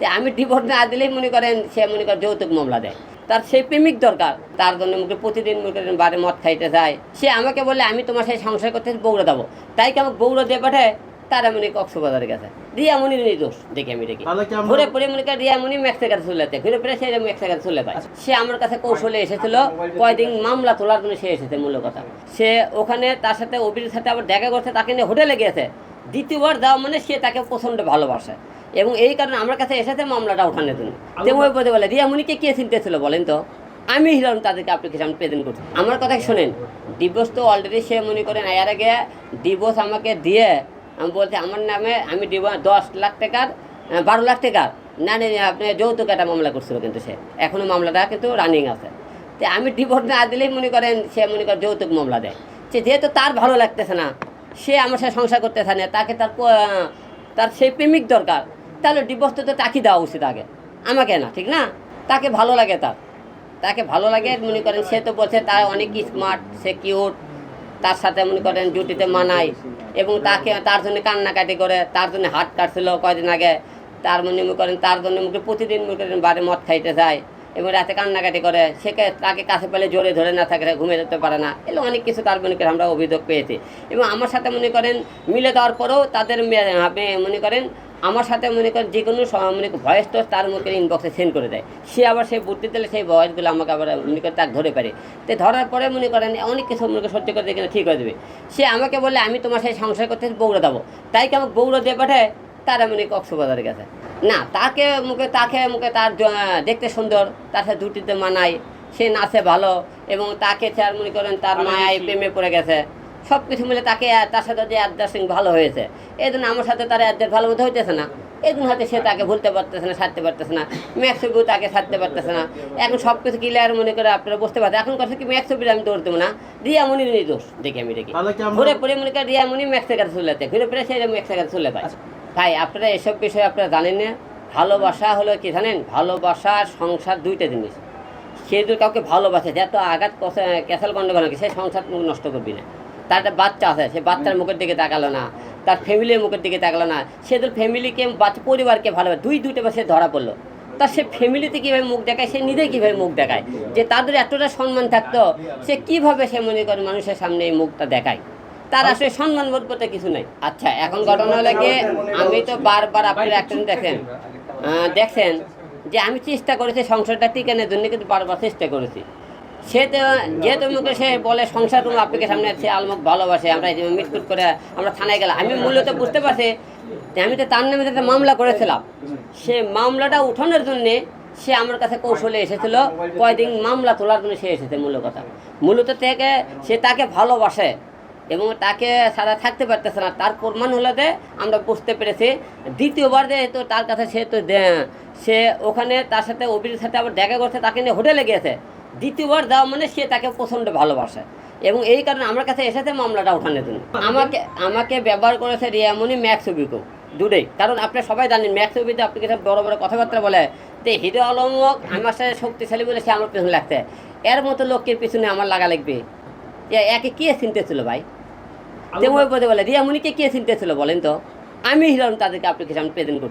তো আমি ডিভোর্স না দিলেই মনে করেন সে মনে করেন যৌতুক মামলা দেয়। তার সেই প্রেমিক দরকার তার জন্য মুখে প্রতিদিন মুখে বারে মদ খাইতে যায়। সে আমাকে বলে আমি তোমার সেই সংসার করতে বৌড়া দেবো। তাই কি আমাকে বৌড়া দিয়ে পাঠায় তারা মনে কক্সবাজারে গেছে। রিয়ামণির নির্দোষ দেখি আমি দেখি। ঘুরে পরে মনে করেন রিয়ামণি ম্যাক্সের কাছে চলে যায়। ঘুরে পরে সে ম্যাক্সের কাছে চলে যায়। সে আমার কাছে কৌশলে এসেছিল। কয়দিন মামলা তোলার জন্য সে এসেছে মূল কথা। সে ওখানে তার সাথে অভির সাথে আবার দেখা করছে তাকে নিয়ে হোটেলে গিয়েছে। দ্বিতীয়বার দেওয়া মানে সে তাকে প্রচণ্ড ভালোবাসে। এবং এই কারণে আমার কাছে এসেছে মামলাটা ওঠানোর জন্য। তেমন বলতে বলে রিয়ামণিকে কে চিনতে ছিল বলেন তো? আমি হিরণ তাদেরকে অ্যাপ্লিকেশন প্রেজেন্ট করছি। আমার কথা শোনেন ডিভোর্স তো অলরেডি সে মনে করেন এর আগে ডিভোর্স আমাকে দিয়ে আমি বলছি আমার নামে আমি ডিভোর্স দশ লাখ টাকার বারো লাখ টাকার না না না, আপনি যৌতুক একটা মামলা করছিল কিন্তু সে। এখনও মামলাটা কিন্তু রানিং আছে। তো আমি ডিভোর্স না দিলেই মনে করেন সে মনে করেন যৌতুক মামলা দেয়। সে যেহেতু তার ভালো লাগতেছে না সে আমার সাথে সংসার করতেছে না তাকে তার তার সেই প্রেমিক দরকার। তাহলে ডিভোর্স তো তাকে দেওয়া উচিত আগে। আমাকে না, ঠিক না? তাকে ভালো লাগে তার। তাকে ভালো লাগে, মনে করেন সে তো বলছে তার অনেক স্মার্ট সে কিউট তার সাথে মনে করেন জুটিতে মানায় এবং তাকে, তার জন্য কান্নাকাটি করে, তার জন্য হাত কাটছিল কয়দিন আগে। তার মনে মনে করেন, তার জন্য মুখে প্রতিদিন মনে করেন বারে মদ খাইতে যায় এবং রাতে কান্নাকাটি করে। সে তাকে কাছে পেলে জোরে ধরে না থাকে ঘুমে যেতে পারে না। এগুলো অনেক কিছু তার মনে করেন আমরা অভিযোগ পেয়েছি। এবং আমার সাথে মনে করেন মিলে দেওয়ার পরেও তাদের মনে করেন আমার সাথে মনে করেন যে কোনো মানে ভয়েস তো তার মুখে ইনবক্সে সেন্ড করে দেয়। সে আবার সেই বুদ্ধি দিলে সেই ভয়েসগুলো আমাকে আবার মনে করে তার ধরে পারে তো ধরার পরে মনে করেন অনেক কিছু মনে করে সহ্য করে দেখে ঠিক হয়ে দেবে। সে আমাকে বলে আমি তোমার সেই সংসার করতে বৌড়া দেবো। তাই কি আমাকে বৌড়া দিয়ে পাঠায়? তারা মনে কক্সবাজারে গেছে। না তাকে মুখে তাকে মুখে তার দেখতে সুন্দর তার সাথে দুটিতে মানায় সে নাচে ভালো এবং তাকে তার মনে করেন তার মায়ায় প্রেমে পড়ে গেছে। সব কিছু মিলে তাকে তার সাথে যে অ্যাডজাস্টিং ভালো হয়েছে এই জন্য আমার সাথে তার অ্যাডজাস্ট ভালো মতো হইতেছে না। এই জন্য হয়তো সে তাকে ভুলতে পারতেছে না ছাড়তে পারতেছে না ম্যাক্সিবু তাকে ছাড়তে পারতেছে না। এখন সব কিছু ক্লিয়ার মনে করে আপনারা বুঝতে পারছেন। এখন কথা কি ম্যাক্সিবির আমি দৌড় দেবো না রিয়ামণির নির্দোষ দেখি আমি দেখি। ঘুরে পরে মনে করে রিয়ামণি ম্যাক্সের কাছে চলে যায় ঘুরে পরে সে ম্যাক্সের কাছে চলে যায়। ভাই আপনারা এসব বিষয়ে আপনারা জানেন না? ভালোবাসা হলো কি জানেন? ভালোবাসা সংসার দুইটা জিনিস। সে যদি কাউকে ভালোবাসে যে এত আঘাত ক্যাসাল গন্ডগোল সে সংসার নষ্ট করবি না। তার একটা বাচ্চা আছে সে বাচ্চার মুখের দিকে তাকালো না তার ফ্যামিলির মুখের দিকে তাকালো না। সে তোর ফ্যামিলিকে বাচ্চা পরিবারকে ভালোবাসে। দুই দুটো সে ধরা পড়ল। তার সে ফ্যামিলিতে কীভাবে মুখ দেখায়? সে নিজে কীভাবে মুখ দেখায়? যে তাদের এতটা সম্মান থাকতো সে কীভাবে সে মনে করে মানুষের সামনে এই মুখটা দেখায়? তার আসলে সম্মান বোধ করতে কিছু নেই। আচ্ছা এখন ঘটনা হলে গিয়ে আমি তো বারবার আপনারা একটা জিনিস দেখেন দেখছেন যে আমি চেষ্টা করেছি সংসারটা টিকানোর জন্য কিন্তু বারবার চেষ্টা করেছি। সে তো যেহেতু মুখে সে বলে, সংসার তুমি আপনাকে সামনে সে আলমুখ ভালোবাসে, আমরা মিটকুট করে আমরা থানায় গেলাম। আমি মূলত বুঝতে পারছি আমি তো তার নামে একটা মামলা করেছিলাম। সে মামলাটা উঠানোর জন্যে সে আমার কাছে কৌশলে এসেছিল। কয়দিন মামলা তোলার জন্য সে এসেছে মূল কথা। মূলত থেকে সে তাকে ভালোবাসে এবং তাকে সারা থাকতে পারতেছে না। তার প্রমাণ হলো যে আমরা বুঝতে পেরেছি। দ্বিতীয়বার যে তো তার কাছে সে তো সে ওখানে তার সাথে অভির সাথে আবার দেখা করছে তাকে নিয়ে হোটেলে গিয়েছে। দ্বিতীয়বার দেওয়া মানে সে তাকে প্রচণ্ড ভালোবাসে। এবং এই কারণে আমার কাছে এসেছে মামলাটা ওঠানোর জন্য। আমাকে আমাকে ব্যবহার করেছে রিয়ামনি ম্যাক্স অভিজ্ঞ দুটোই কারণ আপনি সবাই জানেন ম্যাক্স অভিতে আপনি কিছু বড় বড় কথাবার্তা বলে যে হিরো আলমক আমার সাথে শক্তিশালী বলে সে আমার পেছনে লাগছে। এর মতো লোকের পিছনে আমার লাগা লাগবে। একে কে চিনতে ছিল ভাই? তেমন বলে রিয়ামণিকে কে চিনতে ছিল বলেন তো? আমি হিরণ তাদেরকে অ্যাপ্লিকেশন প্রেজেন্ট করছি।